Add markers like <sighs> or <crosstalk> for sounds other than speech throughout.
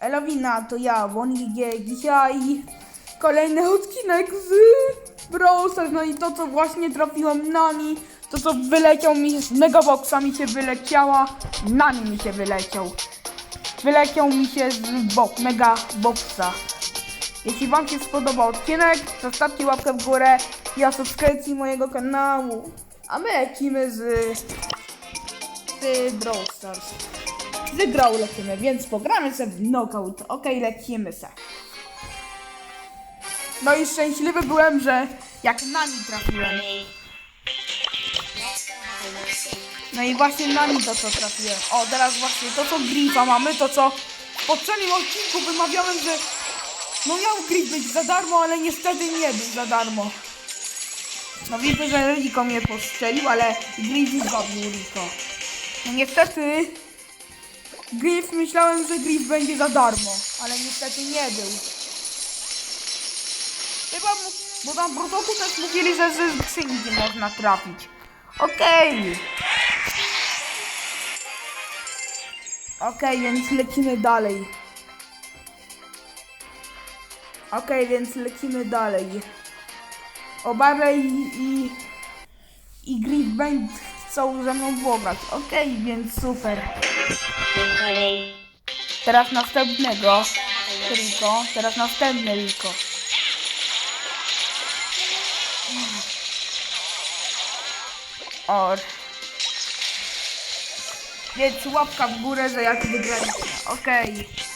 Elowina, to ja, Wonigi Dzisiaj kolejny odcinek z Brawl Stars. No i to, co właśnie trafiłem Nani, to co wyleciał mi z Megaboxa mi się wyleciała, Nani mi się wyleciał. Wyleciał mi się z bo Mega Boxa. Jeśli Wam się spodobał odcinek, zostawcie łapkę w górę i o subskrypcji mojego kanału. A my lecimy z, z Brawl Stars. Brawl lecimy, więc pogramy sobie w Knockout. Okej, lecimy se. No i szczęśliwy byłem, że jak na nim trafiłem. No i właśnie na nim to co trafiłem. O, teraz właśnie to co Griffa mamy, to co w poprzednim odcinku wymawiałem, że no miał Griff być za darmo, ale niestety nie był za darmo. No widzę, że Rico mnie postrzelił, ale nie zabił Rico. No niestety Griff, myślałem, że Griff będzie za darmo, ale niestety nie był. Chyba, bo tam w protoku też mówili, że ze skrzynki można trafić. Okej. Okej, więc lecimy dalej. Okej, więc lecimy dalej. O Barley i, i, i Griff Band chcą ze mną pograć. Okej, więc super. Teraz następnego Rico. Teraz następny Rico. Or. Więc łapka w górę, że jak wygraliśmy. Okej. O,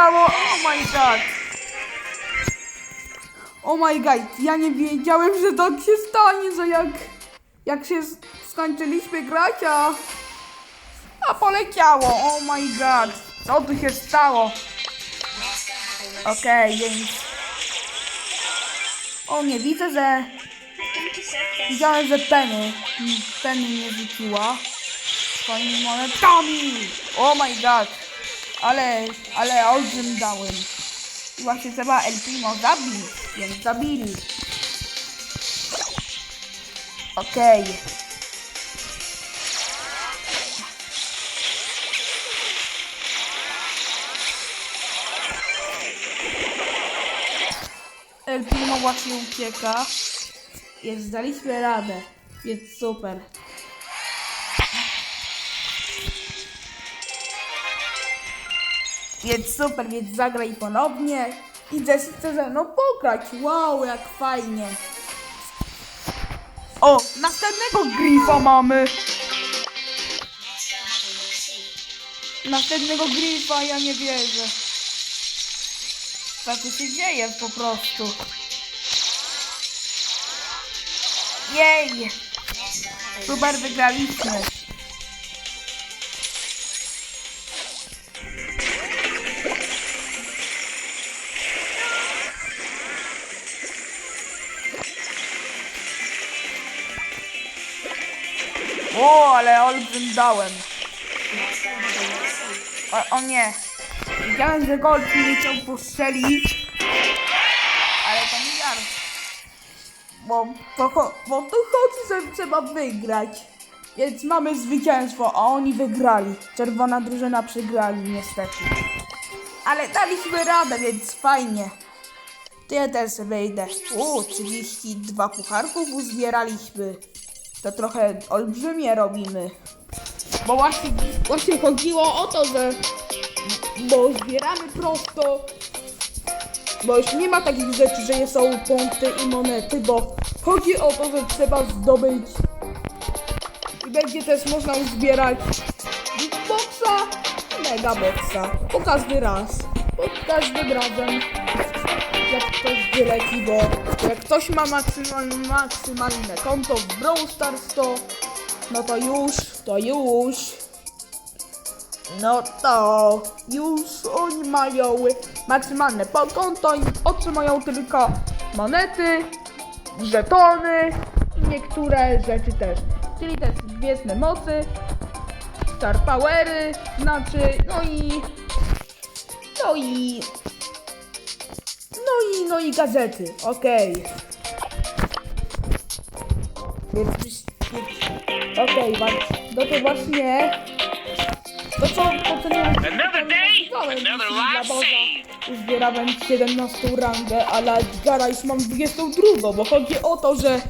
stało? Oh my god! Oh my god, ja nie wiedziałem, że tak się stanie, że jak, jak się skończyliśmy grać, a, a poleciało. Oh my god, co tu się stało? Okej, więc... O, nie widzę, że... Widziałem, że Penny, Penny mnie rzuciła swoimi monetami. Oh my god, ale, ale olbrzym dałem. I właśnie trzeba El Primo zabić, więc zabili. Okej. El Primo właśnie ucieka. Jest, daliśmy radę, więc super. Więc super, więc zagraj ponownie. I Jessie chce ze mną pograć. Wow, jak fajnie. O, następnego Griffa mamy. Następnego Griffa, ja nie wierzę. Tu się dzieje po prostu? Jej! Super, wygraliśmy. O, ale olbrzym dałem. O, o nie. Widziałem, że Gold mnie chciał postrzelić. Ale to nie ja. Bo to, bo to chodzi, że trzeba wygrać. Więc mamy zwycięstwo, a oni wygrali. Czerwona drużyna przegrali niestety. Ale daliśmy radę, więc fajnie. To ja też wyjdę. O, 32 pucharków uzbieraliśmy. To trochę olbrzymie robimy. Bo właśnie, właśnie chodziło o to, że bo zbieramy prosto. Bo już nie ma takich rzeczy, że są punkty i monety, bo chodzi o to, że trzeba zdobyć i będzie też można uzbierać Big Boxa i Mega Boxa. Po każdy raz. Po każdym razem jak ktoś wyleci, bo jak ktoś ma maksymalne, maksymalne konto w Brawl Stars, to no to już, to już no to już oni mają maksymalne konto i otrzymają tylko monety, żetony i niektóre rzeczy też. Czyli te gwiezdne mocy, star powery, znaczy, no i no i no i gazety. Okej. Okej, wa- no to właśnie... To co, nie Another day, another life saved. Zbierałem 17 rangę, ale Edgara już mam 22, bo chodzi o to, że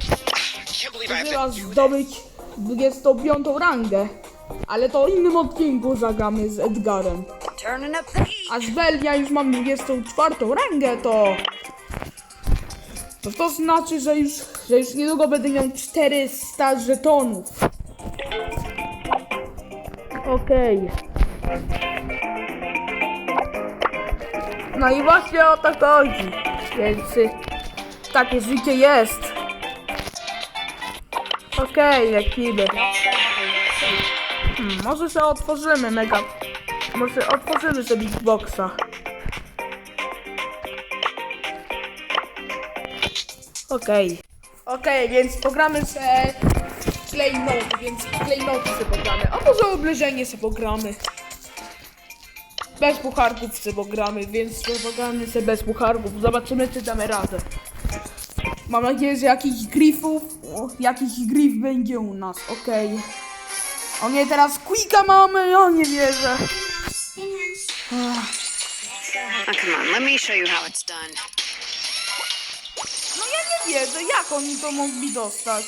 Trzeba zdobyć 25 rangę. Ale to innym odcinku zagramy z Edgarem. A z Bel ja już mam 24 rangę, to... To to znaczy, że już, że już niedługo będę miał 400 żetonów. Okej. No i właśnie o to chodzi. Więc y, takie życie jest. Okej, lecimy. Hmm, może sobie otworzymy mega. Może otworzymy sobie Xboxa. Okej. Okej, więc pogramy se Klejnoty, więc Klejnoty sobie pogramy. A może obleżenie sobie pogramy. Bez pucharków sobie pogramy, więc pogramy sobie bez pucharków. Zobaczymy, czy damy radę. Mam nadzieję, że jakiś grifów, o, jakiś grif będzie u nas, okej. O nie, teraz Quicka mamy, ja nie wierzę. Oh, come on, let me show you how it's done. No ja nie wierzę, jak oni to mogli dostać?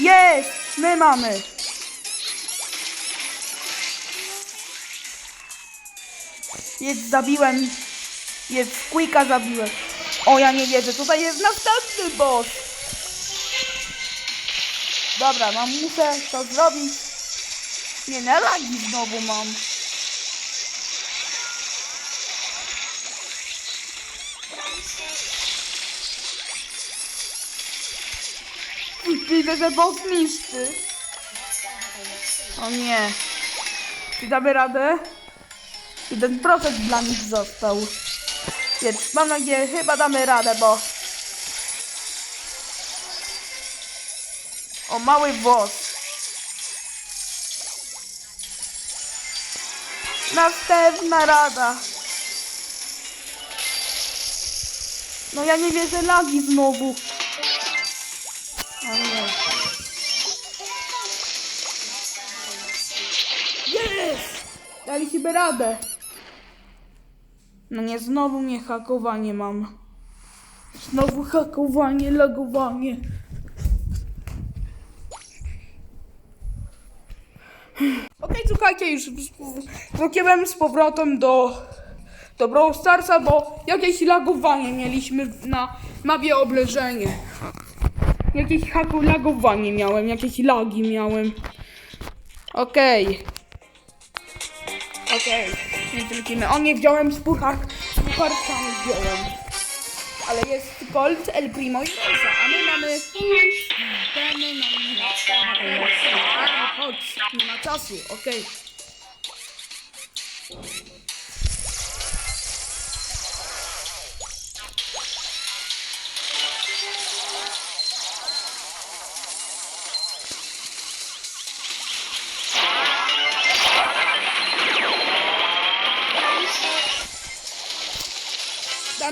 Jest! My mamy! Jest, zabiłem jest Quicka zabiłem. O, ja nie wierzę, tutaj jest następny boss. Dobra, mam, muszę to zrobić. Nie, na lagi znowu mam. Widzę, że boss niszczy. O nie. Czy damy radę? Jeden procent dla nich został. Więc mam nadzieję, chyba damy radę, bo... O, mały boss. Następna rada. No ja nie wierzę, lagi znowu. Jest! Daliśmy radę. No nie, znowu mnie hakowanie mam. Znowu hakowanie, lagowanie. Okej, słuchajcie, już wróciłem z powrotem do, do Brawl bo jakieś lagowanie mieliśmy na mapie obleżenie. Jakieś haku lagowanie miałem, jakieś lagi miałem. Okej. Okej, więc lecimy. O nie, wziąłem z puchar, z pucharkami wziąłem. Ale jest Gold, El Primo i Rosa, a my mamy... Damy na Chodź, nie ma czasu, okej.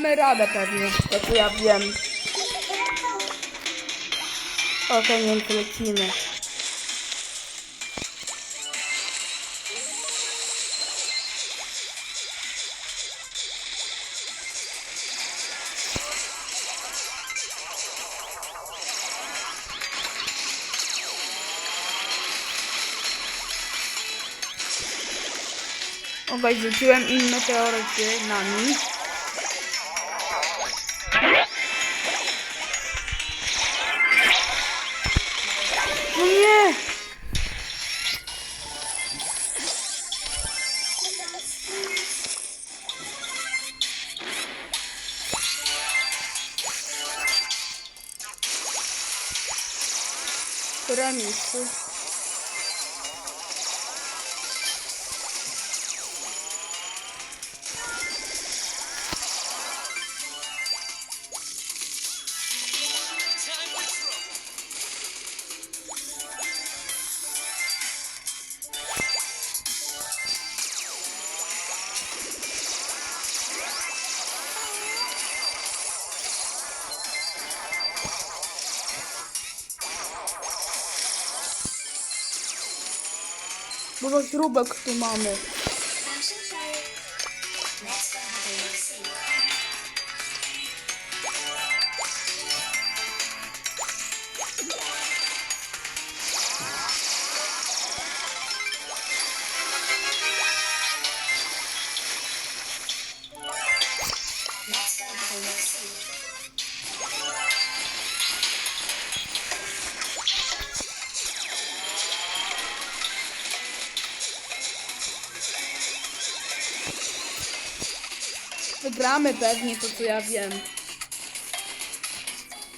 Damy radę pewnie, to co ja wiem. Więc lecimy. Okej, rzuciłem im meteoryty na nich. Remis. Dużo śrubek tu mamy. Wygramy pewnie to, co ja wiem.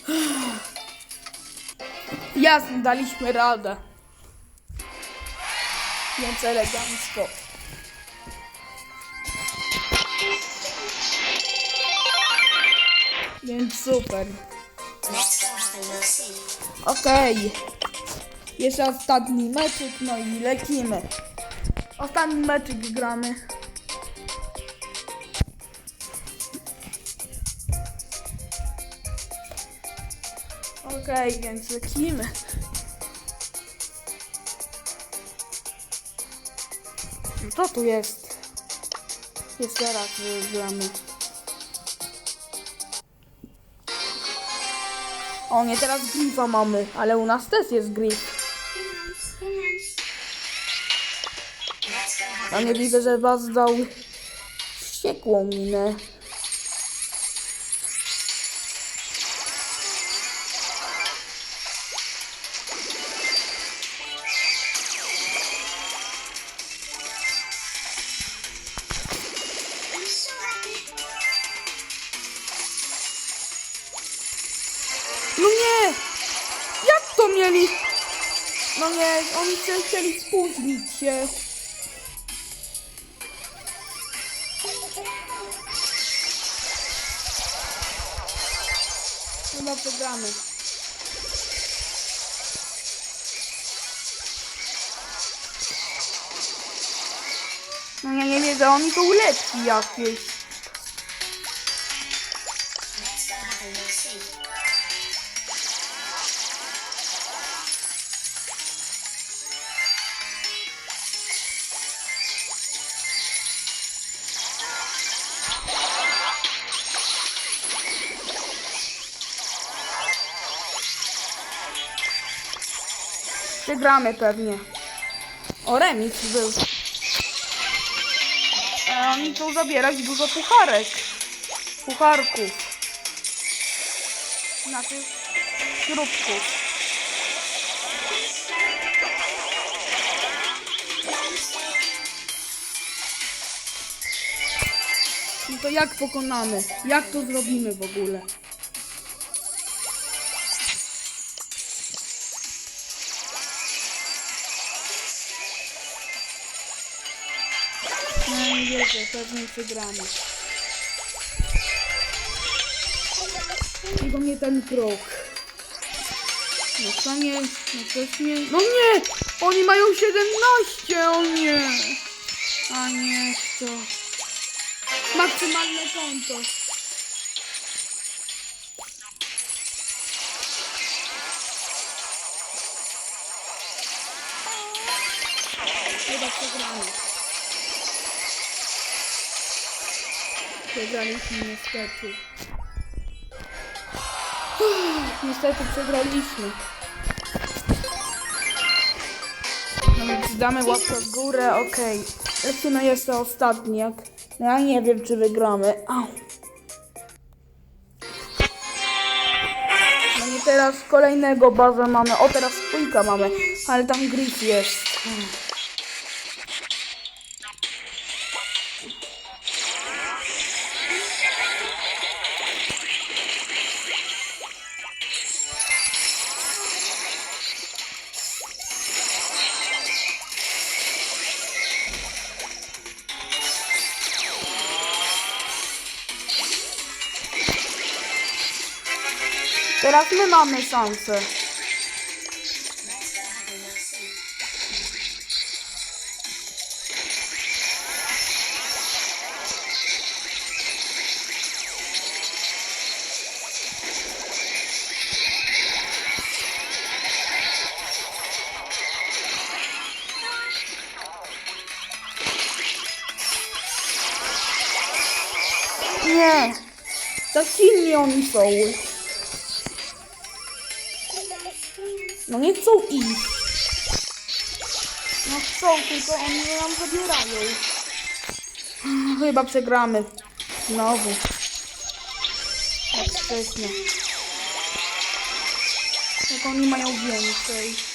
<sighs> Jasne, daliśmy radę. Więc elegancko. Więc super. Okej. Jeszcze ostatni meczyk, no i lecimy. Ostatni meczyk gramy. Okej, więc lecimy. Co tu jest? Jeszcze raz wygramy. O nie, teraz grifa mamy, ale u nas też jest grif. A nie widzę, że was dał wściekłą minę. Się chcieli spóźnić się. Chyba przegramy. No ja nie wiem, oni są lepsi jakieś. Przegramy pewnie. O, remis był. E, oni chcą zabierać dużo pucharek. Pucharków. Znaczy śrubków. No to jak pokonamy? Jak to zrobimy w ogóle? Wierzę, pewnie przegramy. Tylko nie ten krok. No co nie, no coś nie, no nie! Oni mają 17, o nie! A nie, to. Maksymalne konto. Chyba przegramy. Przegraliśmy niestety. Uff, Niestety przegraliśmy. No więc damy łapkę w górę, okej. Lecimy jeszcze ostatni, jak... No ja nie wiem, czy wygramy. Au. No i teraz kolejnego bazę mamy. O, teraz spójka mamy, ale tam Griff jest. teraz my mamy szansę. Nie. Takimi oni są. No nie chcą iść. No chcą, tylko oni nam zabierają. Chyba przegramy. Znowu. Jak wcześniej. Jak oni mają więcej.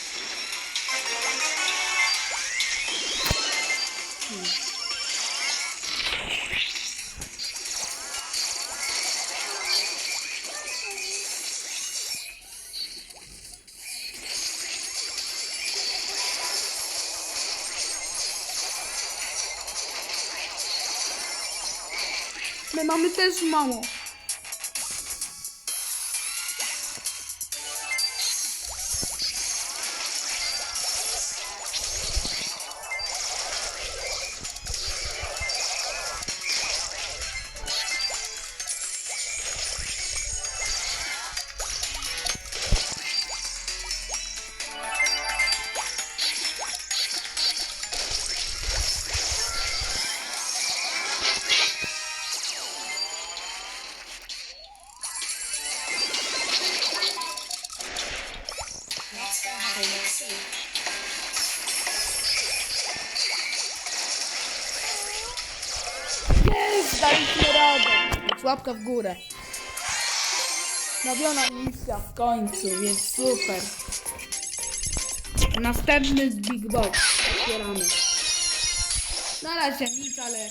My mamy też Łapka w górę. Nowiona misja w końcu, więc super. Następny Big Box otwieramy. Na razie nic, ale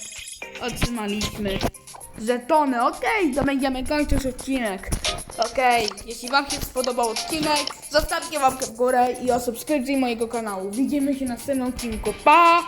otrzymaliśmy żetony. Okej, to będziemy kończyć odcinek. Okej, jeśli Wam się spodobał odcinek, zostawcie łapkę w górę i o subskrypcji mojego kanału. Widzimy się w następnym odcinku. Pa!